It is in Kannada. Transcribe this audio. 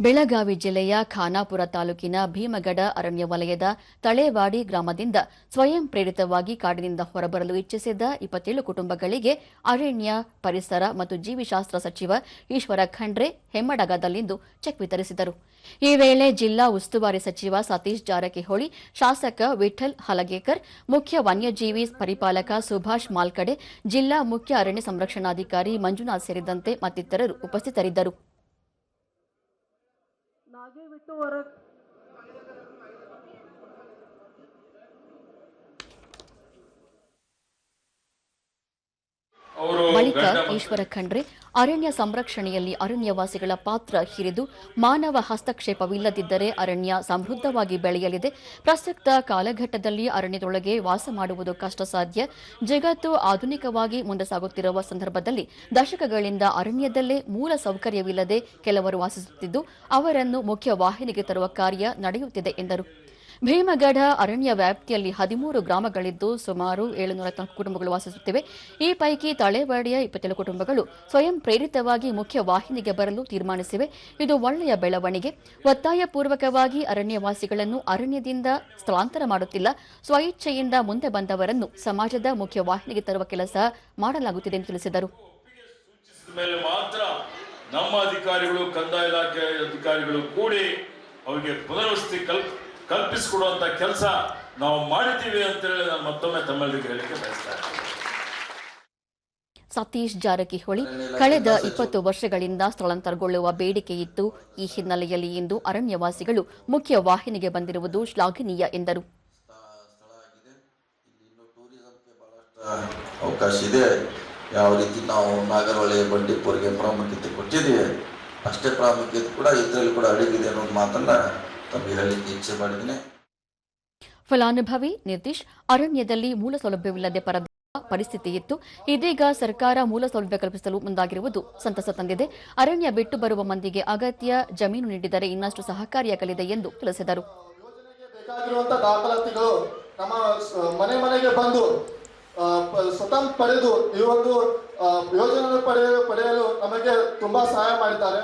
ಬೆಳಗಾವಿ ಜಿಲ್ಲೆಯ ಖಾನಾಪುರ ತಾಲೂಕಿನ ಭೀಮಗಡ ಅರಣ್ಯ ವಲಯದ ತಳೇವಾಡಿ ಗ್ರಾಮದಿಂದ ಸ್ವಯಂ ಪ್ರೇರಿತವಾಗಿ ಕಾಡಿನಿಂದ ಹೊರಬರಲು ಇಚ್ಛಿಸಿದ್ದ ಇಪ್ಪತ್ತೇಳು ಕುಟುಂಬಗಳಿಗೆ ಅರಣ್ಯ, ಪರಿಸರ ಮತ್ತು ಜೀವಿಶಾಸ್ತ್ರ ಸಚಿವ ಈಶ್ವರ ಖಂಡ್ರೆ ಹೆಮ್ಮಡಗದಲ್ಲಿಂದು ಚೆಕ್ ವಿತರಿಸಿದರು. ಈ ವೇಳೆ ಜಿಲ್ಲಾ ಉಸ್ತುವಾರಿ ಸಚಿವ ಸತೀಶ್ ಜಾರಕಿಹೊಳಿ, ಶಾಸಕ ವಿಠಲ್ ಹಲಗೇಕರ್, ಮುಖ್ಯ ವನ್ಯಜೀವಿ ಪರಿಪಾಲಕ ಸುಭಾಷ್ ಮಾಲ್ಕಡೆ, ಜಿಲ್ಲಾ ಮುಖ್ಯ ಅರಣ್ಯ ಸಂರಕ್ಷಣಾಧಿಕಾರಿ ಮಂಜುನಾಥ್ ಸೇರಿದಂತೆ ಮತ್ತಿತರರು ಉಪಸ್ಥಿತರಿದ್ದರು. आगे विटो और ಬಳಿಕ ಈಶ್ವರ ಖಂಡ್ರೆ, ಅರಣ್ಯ ಸಂರಕ್ಷಣೆಯಲ್ಲಿ ಅರಣ್ಯವಾಸಿಗಳ ಪಾತ್ರ ಹಿರಿದು ಮಾನವ ಹಸ್ತಕ್ಷೇಪವಿಲ್ಲದಿದ್ದರೆ ಅರಣ್ಯ ಸಮೃದ್ಧವಾಗಿ ಬೆಳೆಯಲಿದೆ. ಪ್ರಸಕ್ತ ಕಾಲಘಟ್ಟದಲ್ಲಿ ಅರಣ್ಯದೊಳಗೆ ವಾಸ ಮಾಡುವುದು ಕಷ್ಟ ಸಾಧ್ಯ ಜಗತ್ತು ಆಧುನಿಕವಾಗಿ ಮುಂದೆ ಸಾಗುತ್ತಿರುವ ಸಂದರ್ಭದಲ್ಲಿ ದಶಕಗಳಿಂದ ಅರಣ್ಯದಲ್ಲೇ ಮೂಲ ಸೌಕರ್ಯವಿಲ್ಲದೆ ಕೆಲವರು ವಾಸಿಸುತ್ತಿದ್ದು, ಅವರನ್ನು ಮುಖ್ಯ ವಾಹಿನಿಗೆ ತರುವ ಕಾರ್ಯ ನಡೆಯುತ್ತಿದೆ ಎಂದರು. ಭೀಮಗಢ ಅರಣ್ಯ ವ್ಯಾಪ್ತಿಯಲ್ಲಿ ಹದಿಮೂರು ಗ್ರಾಮಗಳಿದ್ದು ಸುಮಾರು ಏಳುನೂರ ಕುಟುಂಬಗಳು ವಾಸಿಸುತ್ತಿವೆ. ಈ ಪೈಕಿ ತಳೆವಾಡಿಯ ಇಪ್ಪತ್ತೇಳು ಕುಟುಂಬಗಳು ಸ್ವಯಂ ಪ್ರೇರಿತವಾಗಿ ಮುಖ್ಯ ವಾಹಿನಿಗೆ ಬರಲು ತೀರ್ಮಾನಿಸಿವೆ. ಇದು ಒಳ್ಳೆಯ ಬೆಳವಣಿಗೆ. ಒತ್ತಾಯಪೂರ್ವಕವಾಗಿ ಅರಣ್ಯವಾಸಿಗಳನ್ನು ಅರಣ್ಯದಿಂದ ಸ್ಥಳಾಂತರ ಮಾಡುತ್ತಿಲ್ಲ. ಸ್ವಇಚ್ಛೆಯಿಂದ ಮುಂದೆ ಬಂದವರನ್ನು ಸಮಾಜದ ಮುಖ್ಯ ವಾಹಿನಿಗೆ ತರುವ ಕೆಲಸ ಮಾಡಲಾಗುತ್ತಿದೆ ಎಂದು ತಿಳಿಸಿದರು. ನಮ್ಮ ಅಧಿಕಾರಿಗಳು, ಕಂದಾಯ ಇಲಾಖೆ ಅಧಿಕಾರಿಗಳು ಕೂಡಿ ಅವರಿಗೆ ಪುನರ್ವಸತಿ ಕಲ್ಪ್ ಕಲ್ಪಿಸಿಕೊಡುವಂತ ಕೆಲಸ ನಾವು ಮಾಡಿದ್ದೀವಿ ಅಂತೇಳಿ ನಾನು ಮತ್ತೊಮ್ಮೆ ತಮ್ಮೆಲ್ಲರಿಗೆ ಹೇಳಲಿಕ್ಕೆ ಬಯಸ್ತಾ ಇದ್ದೀನಿ. ಸತೀಶ್ ಜಾರಕಿಹೊಳಿ ಕಳೆದ ಇಪ್ಪತ್ತು ವರ್ಷಗಳಿಂದ ಸ್ಥಳಾಂತರಗೊಳ್ಳುವ ಬೇಡಿಕೆ ಇತ್ತು ಈ ಹಿನ್ನೆಲೆಯಲ್ಲಿ ಇಂದು ಅರಣ್ಯವಾಸಿಗಳು ಮುಖ್ಯ ವಾಹಿನಿಗೆ ಬಂದಿರುವುದು ಶ್ಲಾಘನೀಯ ಎಂದರು. ಸ್ಥಳ ಆಗಿದೆ. ಇಲ್ಲಿ ಟೂರಿಸಂಗೆ ಬಹಳಷ್ಟು ಅವಕಾಶ ಇದೆ. ಯಾವ ರೀತಿ ನಾವು ನಾಗರಹೊಳೆ ಬಂಡೀಪುರ್ಗೆ ಪ್ರಾಮುಖ್ಯತೆ ಕೊಟ್ಟಿದ್ದೀವಿ ಅಷ್ಟೇ ಪ್ರಾಮುಖ್ಯತೆ ಕೂಡ ಇದರಲ್ಲಿ ಕೂಡ ಅಡಗಿದೆ ಅನ್ನೋದು ಮಾತನ್ನ ಇಚ್ಛೆ ಮಾಡಿದ್ದೀನಿ ಫಲಾನುಭವಿ ನಿತೀಶ್ ಅರಣ್ಯದಲ್ಲಿ ಮೂಲ ಸೌಲಭ್ಯವಿಲ್ಲದೆ ಪರದ ಪರಿಸ್ಥಿತಿ ಇತ್ತು. ಇದೀಗ ಸರ್ಕಾರ ಮೂಲ ಸೌಲಭ್ಯ ಕಲ್ಪಿಸಲು ಮುಂದಾಗಿರುವುದು ಸಂತಸ ತಂದಿದೆ. ಅರಣ್ಯ ಬಿಟ್ಟು ಬರುವ ಮಂದಿಗೆ ಅಗತ್ಯ ಜಮೀನು ನೀಡಿದರೆ ಇನ್ನಷ್ಟು ಸಹಕಾರಿಯಾಗಲಿದೆ ಎಂದು ತಿಳಿಸಿದರು. ಯೋಜನೆಗೆ ಬೇಕಾಗಿರುವಂತ ದಾಖಲಾತಿಗಳು ನಮ್ಮ ಮನೆ ಮನೆಗೆ ಬಂದು ಆ, ಸ್ವತಃ ಪಡೆದು ಈ ಒಂದು ಯೋಜನೆ ಪಡೆಯಲು ಪಡೆಯಲು ನಮಗೆ ತುಂಬಾ ಸಹಾಯ ಮಾಡಿದ್ದಾರೆ.